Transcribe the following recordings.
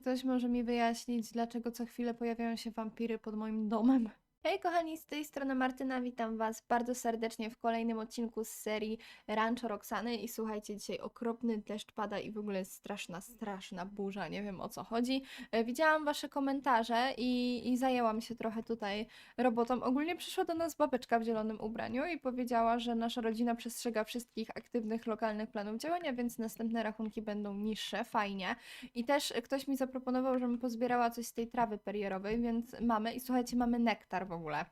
ktoś może mi wyjaśnić, dlaczego co chwilę pojawiają się wampiry pod moim domem? Hej kochani, z tej strony Martyna, witam Was bardzo serdecznie w kolejnym odcinku z serii Rancho Roxany i słuchajcie, dzisiaj okropny deszcz pada i w ogóle jest straszna, straszna burza, nie wiem o co chodzi. E, Widziałam Wasze komentarze i, i zajęłam się trochę tutaj robotą. Ogólnie przyszła do nas babeczka w zielonym ubraniu i powiedziała, że nasza rodzina przestrzega wszystkich aktywnych lokalnych planów działania, więc następne rachunki będą niższe, fajnie. I też ktoś mi zaproponował, żebym pozbierała coś z tej trawy perierowej, więc mamy i słuchajcie, mamy nektar w ogóle.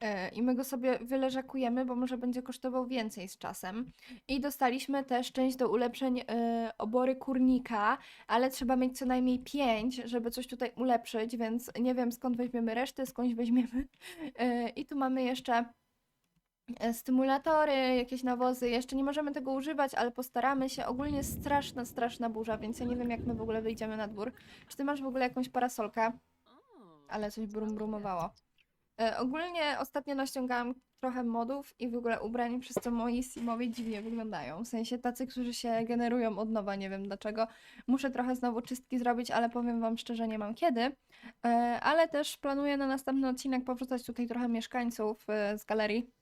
E, I my go sobie wyleżakujemy, bo może będzie kosztował więcej z czasem. I dostaliśmy też część do ulepszeń e, obory kurnika, ale trzeba mieć co najmniej pięć, żeby coś tutaj ulepszyć, więc nie wiem skąd weźmiemy resztę, skądś weźmiemy. E, I tu mamy jeszcze stymulatory, jakieś nawozy. Jeszcze nie możemy tego używać, ale postaramy się. Ogólnie straszna, straszna burza, więc ja nie wiem, jak my w ogóle wyjdziemy na dwór. Czy ty masz w ogóle jakąś parasolkę? Ale coś brum brumowało. E, ogólnie ostatnio naściągałam trochę modów i w ogóle ubrań, przez co moi simowie dziwnie wyglądają. W sensie tacy, którzy się generują od nowa, nie wiem dlaczego. Muszę trochę znowu czystki zrobić, ale powiem wam szczerze, nie mam kiedy. E, ale też planuję na następny odcinek powrzucać tutaj trochę mieszkańców e, z galerii.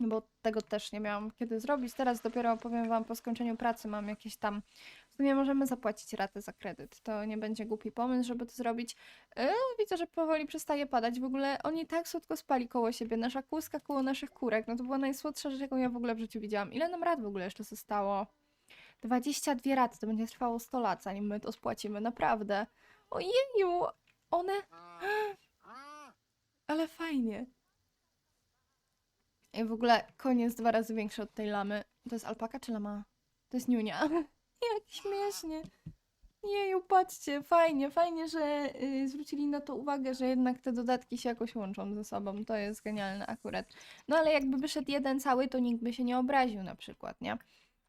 Bo tego też nie miałam kiedy zrobić. Teraz dopiero powiem wam po skończeniu pracy mam jakieś tam. W sumie możemy zapłacić ratę za kredyt. To nie będzie głupi pomysł, żeby to zrobić. E, widzę, że powoli przestaje padać. W ogóle oni tak słodko spali koło siebie. Nasza kłuska koło naszych kurek. No to była najsłodsza rzecz, jaką ja w ogóle w życiu widziałam. Ile nam rat w ogóle jeszcze zostało? 22 raty. To będzie trwało 100 lat, zanim my to spłacimy. Naprawdę. Ojeju! One... Ale fajnie. I w ogóle koniec dwa razy większy od tej lamy. To jest alpaka czy lama? To jest niunia. Jak śmiesznie. Jeju, patrzcie, fajnie, fajnie, że y, zwrócili na to uwagę, że jednak te dodatki się jakoś łączą ze sobą. To jest genialne akurat. No ale jakby wyszedł jeden cały, to nikt by się nie obraził na przykład, nie?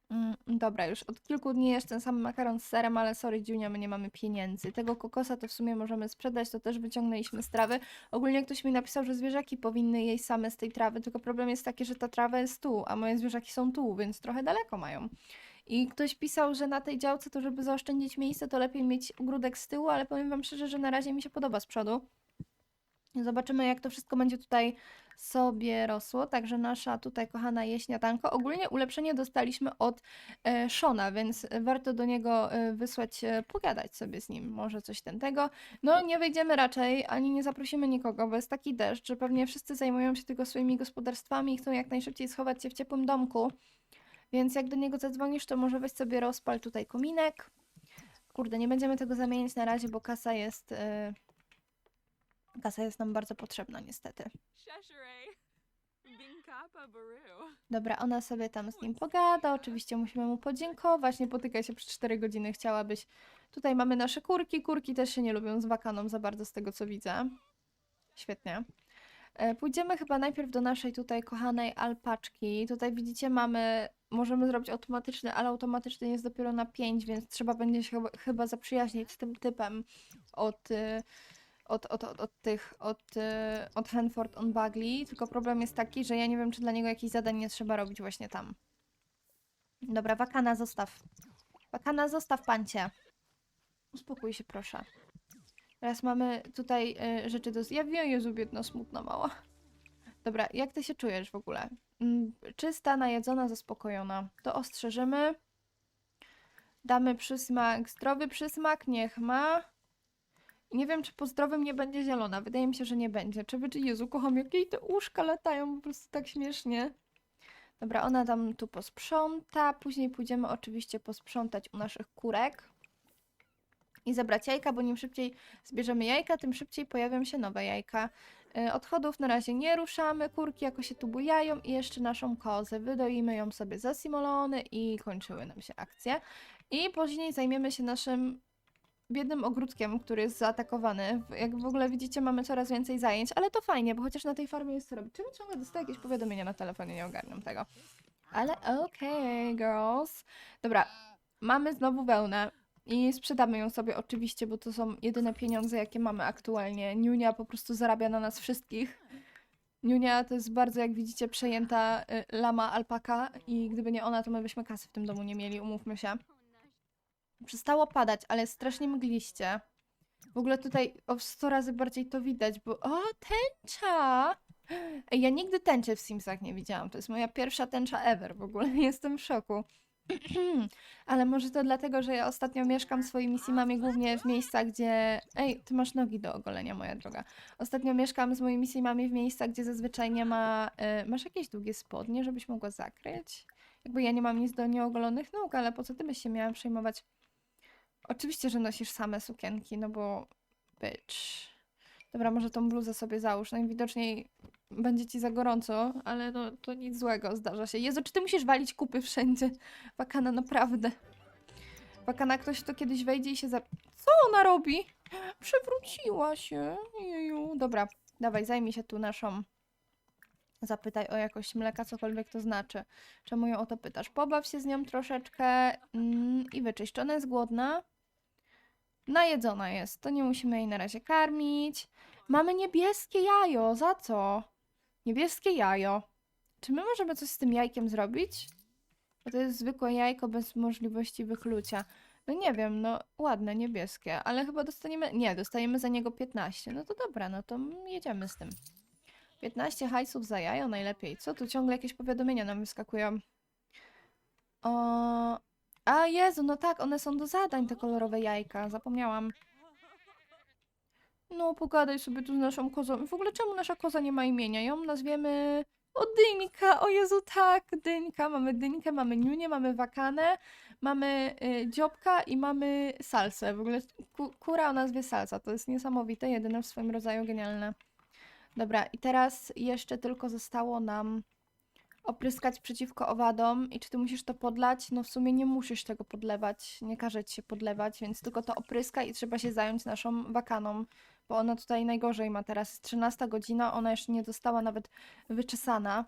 Mm, dobra, już od kilku dni jest ten sam makaron z serem, ale sorry, Dziunia, my nie mamy pieniędzy. Tego kokosa to w sumie możemy sprzedać, to też wyciągnęliśmy z trawy. Ogólnie ktoś mi napisał, że zwierzaki powinny jeść same z tej trawy, tylko problem jest taki, że ta trawa jest tu, a moje zwierzaki są tu, więc trochę daleko mają. I ktoś pisał, że na tej działce to żeby zaoszczędzić miejsce, to lepiej mieć ogródek z tyłu, ale powiem wam szczerze, że na razie mi się podoba z przodu. Zobaczymy, jak to wszystko będzie tutaj sobie rosło. Także nasza tutaj kochana jeśniatanko. Ogólnie ulepszenie dostaliśmy od e, Shona, więc warto do niego e, wysłać, e, pogadać sobie z nim. Może coś ten tego. No, nie wejdziemy raczej, ani nie zaprosimy nikogo, bo jest taki deszcz, że pewnie wszyscy zajmują się tylko swoimi gospodarstwami i chcą jak najszybciej schować się w ciepłym domku. Więc jak do niego zadzwonisz, to może weź sobie rozpal tutaj kominek. Kurde, nie będziemy tego zamieniać na razie, bo kasa jest. e, Kasa jest nam bardzo potrzebna, niestety. Dobra, ona sobie tam z nim pogada. Oczywiście musimy mu podziękować. Nie potykaj się przez 4 godziny, chciałabyś. Tutaj mamy nasze kurki. Kurki też się nie lubią z wakaną za bardzo, z tego co widzę. Świetnie. E, Pójdziemy chyba najpierw do naszej tutaj kochanej alpaczki. Tutaj widzicie, mamy. Możemy zrobić automatyczny, ale automatyczny jest dopiero na 5, więc trzeba będzie się chyba, chyba zaprzyjaźnić z tym typem od. y, od, od, od, od tych, od, y, od Hanford on Bagley, tylko problem jest taki, że ja nie wiem, czy dla niego jakichś zadań nie trzeba robić właśnie tam. Dobra, Wakana zostaw. Wakana zostaw, pancie. Uspokój się, proszę. Teraz mamy tutaj y, rzeczy do zjawienia. Jezu, biedna, smutna mała. Dobra, jak ty się czujesz w ogóle? Mm, czysta, najedzona, zaspokojona. To ostrzeżymy. Damy przysmak, zdrowy przysmak, niech ma. Nie wiem, czy po zdrowym nie będzie zielona. Wydaje mi się, że nie będzie. Czy czy Jezu, kocham, jak jej te uszka latają po prostu tak śmiesznie. Dobra, ona tam tu posprząta. Później pójdziemy oczywiście posprzątać u naszych kurek. I zebrać jajka, bo im szybciej zbierzemy jajka, tym szybciej pojawią się nowe jajka. Y, Odchodów na razie nie ruszamy, kurki jako się tu bujają i jeszcze naszą kozę. Wydoimy ją sobie za simolony i kończyły nam się akcje. I później zajmiemy się naszym biednym ogródkiem, który jest zaatakowany. Jak w ogóle widzicie, mamy coraz więcej zajęć, ale to fajnie, bo chociaż na tej farmie jest co robić. Czemu ciągle dostaję jakieś powiadomienia na telefonie? Nie ogarniam tego. Ale okej, girls. Dobra, mamy znowu wełnę. I sprzedamy ją sobie oczywiście, bo to są jedyne pieniądze, jakie mamy aktualnie. Niunia po prostu zarabia na nas wszystkich. Niunia to jest bardzo, jak widzicie, przejęta y, lama alpaka i gdyby nie ona, to my byśmy kasy w tym domu nie mieli, umówmy się. Przestało padać, ale strasznie mgliście. W ogóle tutaj o 100 razy bardziej to widać, bo... O, tęcza! Ej, ja nigdy tęczy w Simsach nie widziałam. To jest moja pierwsza tęcza ever w ogóle. Jestem w szoku. Ale może to dlatego, że ja ostatnio mieszkam swoimi simami głównie w miejscach, gdzie... Ej, ty masz nogi do ogolenia, moja droga. Ostatnio mieszkam z moimi simami w miejscach, gdzie zazwyczaj nie ma... y, masz jakieś długie spodnie, żebyś mogła zakryć? Jakby ja nie mam nic do nieogolonych nóg, ale po co ty byś się miała przejmować? Oczywiście, że nosisz same sukienki, no bo... Bitch. Dobra, może tą bluzę sobie załóż. Najwidoczniej będzie ci za gorąco, ale no to nic złego zdarza się. Jezu, czy ty musisz walić kupy wszędzie? Wakana, naprawdę. Wakana, ktoś to kiedyś wejdzie i się za... Co ona robi? Przewróciła się. Jeju. Dobra, dawaj, zajmij się tu naszą... Zapytaj o jakość mleka, cokolwiek to znaczy. Czemu ją o to pytasz? Pobaw się z nią troszeczkę mm, i wyczyść. Czy ona jest głodna? Najedzona jest, to nie musimy jej na razie karmić. Mamy niebieskie jajo, za co? Niebieskie jajo. Czy my możemy coś z tym jajkiem zrobić? Bo to jest zwykłe jajko bez możliwości wyklucia. No nie wiem, no ładne, niebieskie, ale chyba dostaniemy... Nie, dostajemy za niego 15. No to dobra, no to jedziemy z tym. 15 hajsów za jajo najlepiej. Co tu ciągle jakieś powiadomienia nam wyskakują? O... A Jezu, no tak, one są do zadań, te kolorowe jajka. Zapomniałam. No, pogadaj sobie tu z naszą kozą. W ogóle czemu nasza koza nie ma imienia? Ją nazwiemy... O, Dyńka! O Jezu, tak, Dyńka. Mamy Dyńkę, mamy Niunię, mamy Wakanę, mamy y, Dziobka i mamy Salsę. W ogóle ku, kura o nazwie Salsa. To jest niesamowite, jedyne w swoim rodzaju genialne. Dobra, i teraz jeszcze tylko zostało nam opryskać przeciwko owadom. I czy ty musisz to podlać? No w sumie nie musisz tego podlewać, nie każe ci się podlewać, więc tylko to opryska i trzeba się zająć naszą wakaną, bo ona tutaj najgorzej ma teraz. Jest 13 godzina, ona jeszcze nie została nawet wyczesana.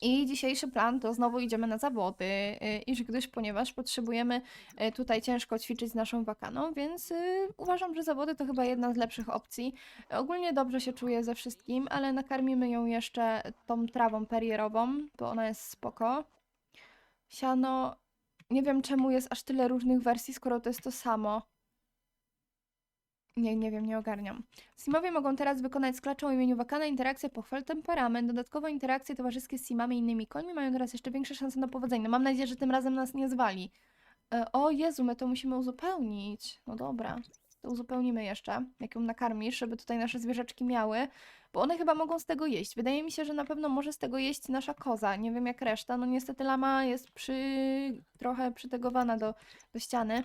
I dzisiejszy plan to znowu idziemy na zawody, y, iż gdyż, ponieważ potrzebujemy y, tutaj ciężko ćwiczyć z naszą wakaną, więc y, uważam, że zawody to chyba jedna z lepszych opcji. Ogólnie dobrze się czuję ze wszystkim, ale nakarmimy ją jeszcze tą trawą perierową, bo ona jest spoko. Siano, nie wiem czemu jest aż tyle różnych wersji, skoro to jest to samo. Nie, nie wiem, nie ogarniam. Simowie mogą teraz wykonać z klaczą imieniu Wakana interakcję pochwal temperament. Dodatkowo interakcje towarzyskie z Simami i innymi końmi mają teraz jeszcze większe szanse na powodzenie. Mam nadzieję, że tym razem nas nie zwali. E, o Jezu, my to musimy uzupełnić. No dobra, to uzupełnimy jeszcze, jak ją nakarmisz, żeby tutaj nasze zwierzaczki miały, bo one chyba mogą z tego jeść. Wydaje mi się, że na pewno może z tego jeść nasza koza. Nie wiem jak reszta. No niestety lama jest przy... trochę przytegowana do, do ściany.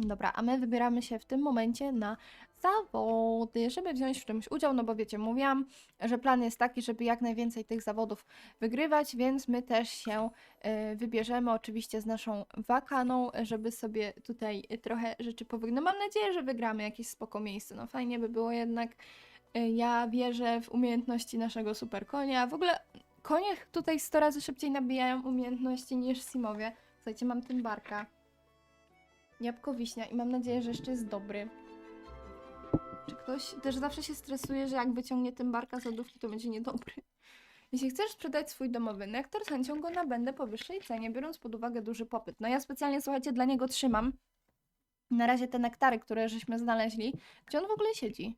Dobra, a my wybieramy się w tym momencie na zawody, żeby wziąć w czymś udział, no bo wiecie, mówiłam, że plan jest taki, żeby jak najwięcej tych zawodów wygrywać, więc my też się y, wybierzemy oczywiście z naszą wakaną, żeby sobie tutaj trochę rzeczy powygrać. No mam nadzieję, że wygramy jakieś spoko miejsce, no fajnie by było jednak. Y, Ja wierzę w umiejętności naszego super konia. W ogóle konie tutaj 100 razy szybciej nabijają umiejętności niż simowie. Słuchajcie, mam tym barka. Jabłko wiśnia i mam nadzieję, że jeszcze jest dobry. Czy ktoś też zawsze się stresuje, że jak wyciągnie tym barka z lodówki, to będzie niedobry. Jeśli chcesz sprzedać swój domowy nektar, z chęcią go nabędę po wyższej cenie, biorąc pod uwagę duży popyt. No ja specjalnie, słuchajcie, dla niego trzymam na razie te nektary, które żeśmy znaleźli. Gdzie on w ogóle siedzi?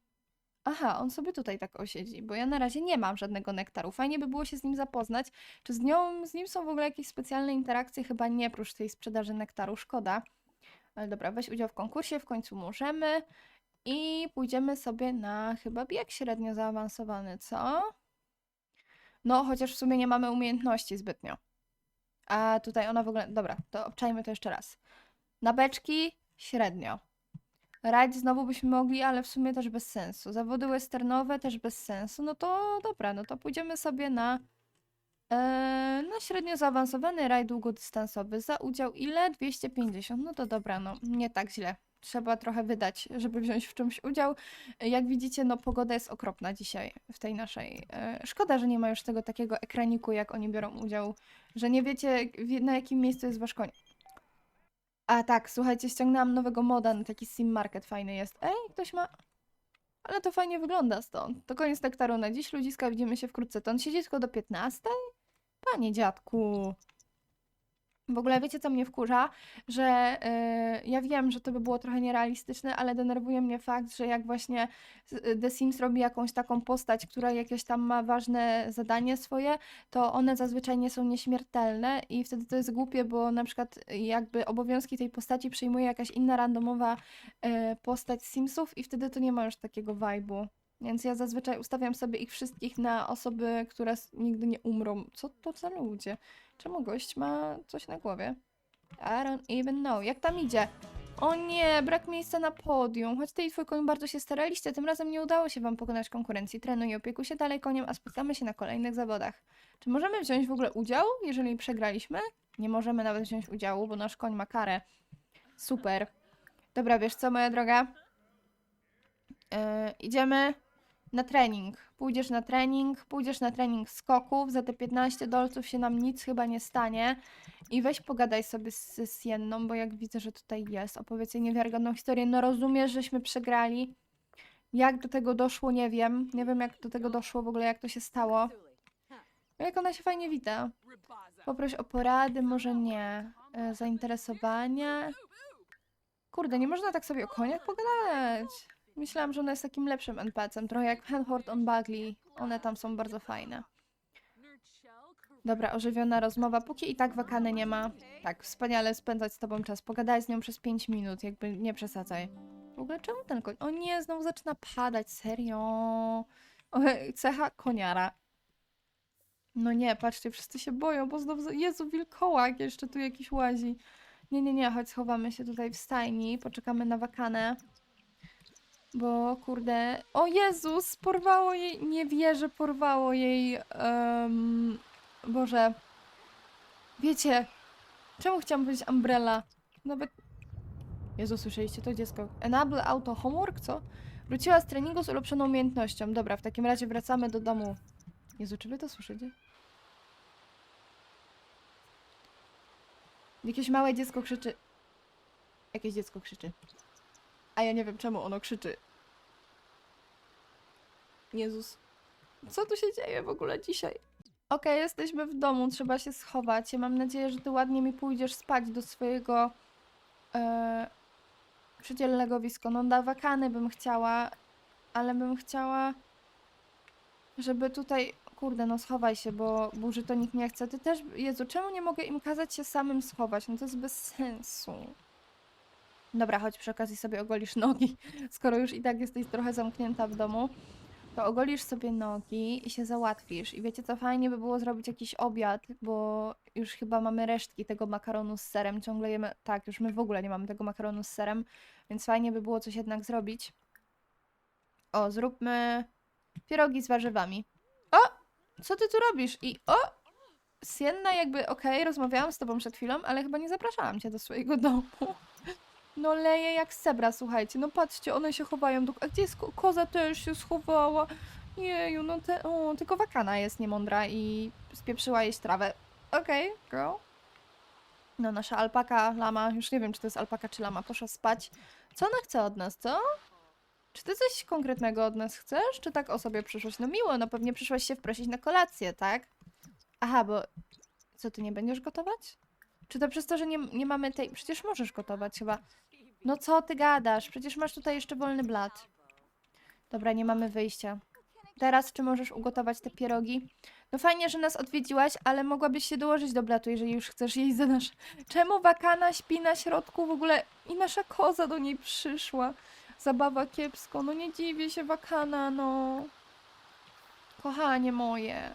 Aha, on sobie tutaj tak osiedzi, bo ja na razie nie mam żadnego nektaru. Fajnie by było się z nim zapoznać. Czy z, nią, z nim są w ogóle jakieś specjalne interakcje? Chyba nie, prócz tej sprzedaży nektaru. Szkoda. Ale dobra, weź udział w konkursie, w końcu możemy. I pójdziemy sobie na chyba bieg średnio zaawansowany, co? No, chociaż w sumie nie mamy umiejętności zbytnio. A tutaj ona w ogóle. Dobra, to obczajmy to jeszcze raz. Na beczki średnio. Rajd znowu byśmy mogli, ale w sumie też bez sensu. Zawody westernowe też bez sensu. No to dobra, no to pójdziemy sobie na. Eee, na średnio zaawansowany rajd długodystansowy. Za udział ile? 250. No to dobra, no nie tak źle. Trzeba trochę wydać, żeby wziąć w czymś udział. Jak widzicie, no pogoda jest okropna dzisiaj w tej naszej. E, szkoda, że nie ma już tego takiego ekraniku, jak oni biorą udział, że nie wiecie na jakim miejscu jest wasz koń. A tak, słuchajcie, ściągnęłam nowego moda na taki sim market fajny jest. Ej, ktoś ma. Ale to fajnie wygląda stąd. To koniec nektaru na dziś, ludziska, widzimy się wkrótce. To on siedzi tylko do 15? Panie dziadku. W ogóle wiecie, co mnie wkurza? Że yy, ja wiem, że to by było trochę nierealistyczne, ale denerwuje mnie fakt, że jak właśnie z- The Sims robi jakąś taką postać, która jakieś tam ma ważne zadanie swoje, to one zazwyczaj nie są nieśmiertelne i wtedy to jest głupie, bo na przykład jakby obowiązki tej postaci przyjmuje jakaś inna randomowa yy, postać Simsów i wtedy to nie ma już takiego vibe'u. Więc ja zazwyczaj ustawiam sobie ich wszystkich na osoby, które nigdy nie umrą. Co to za ludzie? Czemu gość ma coś na głowie? I don't even know. Jak tam idzie? O nie, brak miejsca na podium. Choć ty i twój koń bardzo się staraliście, tym razem nie udało się wam pokonać konkurencji. Trenuj i opiekuj się dalej koniem, a spotkamy się na kolejnych zawodach. Czy możemy wziąć w ogóle udział, jeżeli przegraliśmy? Nie możemy nawet wziąć udziału, bo nasz koń ma karę. Super. Dobra, wiesz co, moja droga? Yy, idziemy na trening. Pójdziesz na trening, pójdziesz na trening skoków, za te 15 dolców się nam nic chyba nie stanie. I weź pogadaj sobie z, z bo jak widzę, że tutaj jest, opowiedz jej niewiarygodną historię. No rozumiesz, żeśmy przegrali. Jak do tego doszło, nie wiem. Nie wiem, jak do tego doszło w ogóle, jak to się stało. Jak ona się fajnie wita. Poproś o porady, może nie. E, zainteresowania. Kurde, nie można tak sobie o koniach pogadać. Myślałam, że ona jest takim lepszym NPC-em, trochę jak Henhord on Bagley. One tam są bardzo fajne. Dobra, ożywiona rozmowa, póki i tak wakany nie ma. Tak, wspaniale spędzać z tobą czas. Pogadaj z nią przez 5 minut, jakby nie przesadzaj. W ogóle czemu ten koń? O nie, znowu zaczyna padać, serio. O, cecha koniara. No nie, patrzcie, wszyscy się boją, bo znowu... Jezu, wilkołak jeszcze tu jakiś łazi. Nie, nie, nie, chodź schowamy się tutaj w stajni, poczekamy na wakanę. Bo kurde. O Jezus, porwało jej. Nie wierzę, porwało jej. em, Boże. Wiecie, czemu chciałam powiedzieć umbrella? Nawet. Jezu, słyszeliście to dziecko? Enable auto homework, co? Wróciła z treningu z ulepszoną umiejętnością. Dobra, w takim razie wracamy do domu. Jezu, czy wy to słyszycie? Jakieś małe dziecko krzyczy. Jakieś dziecko krzyczy. A ja nie wiem, czemu ono krzyczy. Jezus. Co tu się dzieje w ogóle dzisiaj? Okej, jesteśmy w domu, trzeba się schować. Ja mam nadzieję, że ty ładnie mi pójdziesz spać do swojego e, przydzielnego. No wakany bym chciała, ale bym chciała, żeby tutaj... Kurde, no schowaj się, bo burzy to nikt nie chce. Ty też... Jezu, czemu nie mogę im kazać się samym schować? No to jest bez sensu. Dobra, chodź przy okazji sobie ogolisz nogi. Skoro już i tak jesteś trochę zamknięta w domu, to ogolisz sobie nogi i się załatwisz. I wiecie co, fajnie by było zrobić jakiś obiad, bo już chyba mamy resztki tego makaronu z serem. Ciągle jemy. Tak, już my w ogóle nie mamy tego makaronu z serem, więc fajnie by było coś jednak zrobić. O, zróbmy pierogi z warzywami. O! Co ty tu robisz? I o! Sienna jakby, okej, rozmawiałam z tobą przed chwilą, ale chyba nie zapraszałam cię do swojego domu. No leje jak sebra, słuchajcie. No patrzcie, one się chowają. Do... A gdzie jest ko- koza też się schowała? Jeju, no te... O, tylko wakana jest niemądra i spieprzyła jeść trawę. Okej, girl. No nasza alpaka, lama, już nie wiem, czy to jest alpaka czy lama, poszła spać. Co ona chce od nas, co? Czy ty coś konkretnego od nas chcesz, czy tak o sobie przyszłaś? No miło, no pewnie przyszłaś się wprosić na kolację, tak? Aha, bo... Co, ty nie będziesz gotować? Czy to przez to, że nie, nie mamy tej... Przecież możesz gotować chyba. No co ty gadasz? Przecież masz tutaj jeszcze wolny blat. Dobra, nie mamy wyjścia. Teraz czy możesz ugotować te pierogi? No fajnie, że nas odwiedziłaś, ale mogłabyś się dołożyć do blatu, jeżeli już chcesz jeść za nasz... Czemu wakana śpi na środku w ogóle i nasza koza do niej przyszła? Zabawa kiepsko, no nie dziwię się wakana, no. Kochanie moje.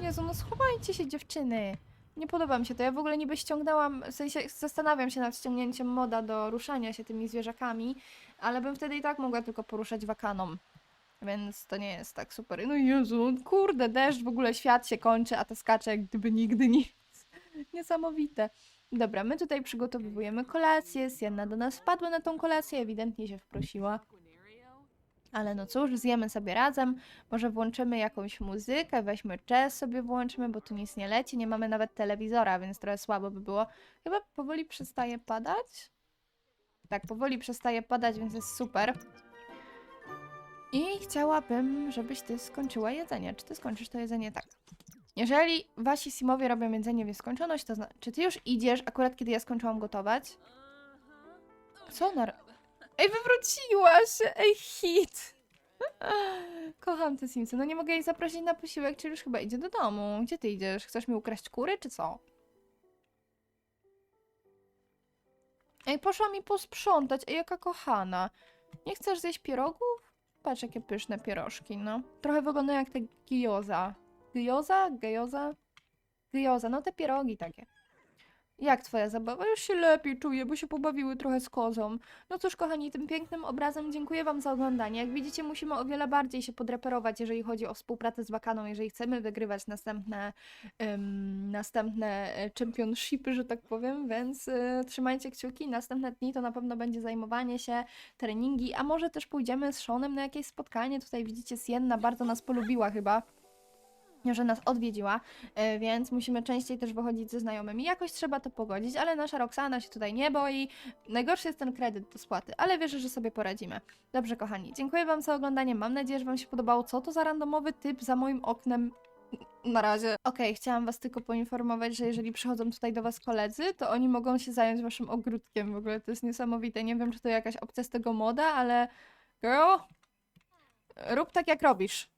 Jezu, no schowajcie się dziewczyny. Nie podoba mi się to. Ja w ogóle niby ściągnęłam, w sensie zastanawiam się nad ściągnięciem moda do ruszania się tymi zwierzakami, ale bym wtedy i tak mogła tylko poruszać wakaną. Więc to nie jest tak super. No Jezu, kurde, deszcz, w ogóle świat się kończy, a to skacze jak gdyby nigdy nic. Niesamowite. Dobra, my tutaj przygotowujemy kolację. Sienna do nas wpadła na tą kolację, ewidentnie się wprosiła. Ale no cóż, zjemy sobie razem. Może włączymy jakąś muzykę, weźmy jazz sobie włączymy, bo tu nic nie leci. Nie mamy nawet telewizora, więc trochę słabo by było. Chyba powoli przestaje padać. Tak, powoli przestaje padać, więc jest super. I chciałabym, żebyś ty skończyła jedzenie. Czy ty skończysz to jedzenie? Tak. Jeżeli wasi simowie robią jedzenie w nieskończoność, to znaczy, czy ty już idziesz akurat kiedy ja skończyłam gotować? Co ona... Ej, wywróciłaś! Ej, hit! Kocham te Simsy. No nie mogę jej zaprosić na posiłek, czyli już chyba idzie do domu. Gdzie ty idziesz? Chcesz mi ukraść kury, czy co? Ej, poszła mi posprzątać. Ej, jaka kochana. Nie chcesz zjeść pierogów? Patrz, jakie pyszne pierożki, no. Trochę wyglądają jak te gyoza. Gyoza? Gyoza? Gyoza, no te pierogi takie. Jak twoja zabawa? Już się lepiej czuję, bo się pobawiły trochę z kozą. No cóż, kochani, tym pięknym obrazem dziękuję wam za oglądanie. Jak widzicie, musimy o wiele bardziej się podreperować, jeżeli chodzi o współpracę z Wakaną, jeżeli chcemy wygrywać następne, następne e, championshipy, że tak powiem, więc y, trzymajcie kciuki. Następne dni to na pewno będzie zajmowanie się, treningi, a może też pójdziemy z Seanem na jakieś spotkanie. Tutaj widzicie, Sienna bardzo nas polubiła chyba że nas odwiedziła, e, więc musimy częściej też wychodzić ze znajomymi. Jakoś trzeba to pogodzić, ale nasza Roxana się tutaj nie boi. Najgorszy jest ten kredyt do spłaty, ale wierzę, że sobie poradzimy. Dobrze, kochani, dziękuję Wam za oglądanie. Mam nadzieję, że Wam się podobało. Co to za randomowy typ za moim oknem? Na razie. Okej, chciałam Was tylko poinformować, że jeżeli przychodzą tutaj do Was koledzy, to oni mogą się zająć Waszym ogródkiem. W ogóle to jest niesamowite. Nie wiem, czy to jakaś opcja z tego moda, ale girl, rób tak jak robisz.